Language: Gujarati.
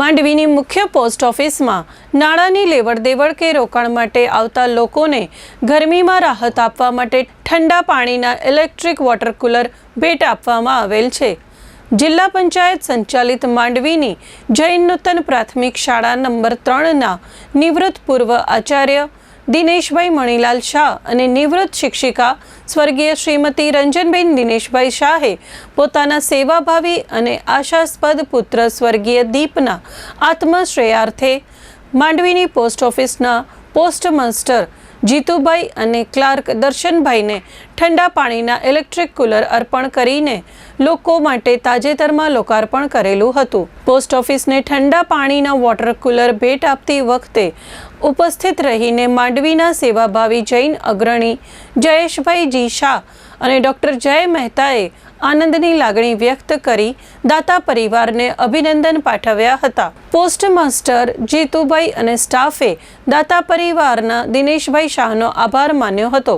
માંડવીની મુખ્ય પોસ્ટ ઓફિસમાં નાણાંની લેવડ દેવડ કે રોકાણ માટે આવતા લોકોને ગરમીમાં રાહત આપવા માટે ઠંડા પાણીના ઇલેક્ટ્રિક વોટર કુલર ભેટ આપવામાં આવેલ છે. જિલ્લા પંચાયત સંચાલિત માંડવીની જૈન નૂતન પ્રાથમિક શાળા નંબર ત્રણના નિવૃત્ત પૂર્વ આચાર્ય દિનેશભાઈ મણીલાલ શાહ અને નિવૃત્ત શિક્ષિકા સ્વર્ગીય શ્રીમતી રંજનબેન દિનેશભાઈ શાહે પોતાના સેવાભાવી અને આશાસ્પદ પુત્ર સ્વર્ગીય દીપના આત્મશ્રેયાર્થે માંડવીની પોસ્ટ ઓફિસના પોસ્ટમાસ્ટર માસ્ટર જીતુભાઈ અને ક્લાર્ક દર્શનભાઈને ઠંડા પાણીના ઇલેક્ટ્રિક કુલર અર્પણ કરીને લોકો માટે તાજેતરમાં લોકાર્પણ કરેલું હતું. પોસ્ટ ઓફિસને ઠંડા પાણીના વોટર કુલર ભેટ આપતી વખતે ઉપસ્થિત રહીને માંડવીના સેવાભાવી જૈન અગ્રણી જયેશભાઈ જી શાહ અને ડૉક્ટર જય મહેતાએ આનંદની લાગણી વ્યક્ત કરી દાતા પરિવારને અભિનંદન પાઠવ્યા હતા. પોસ્ટ માસ્ટર જીતુભાઈ અને સ્ટાફે દાતા પરિવારના દિનેશભાઈ શાહનો આભાર માન્યો હતો.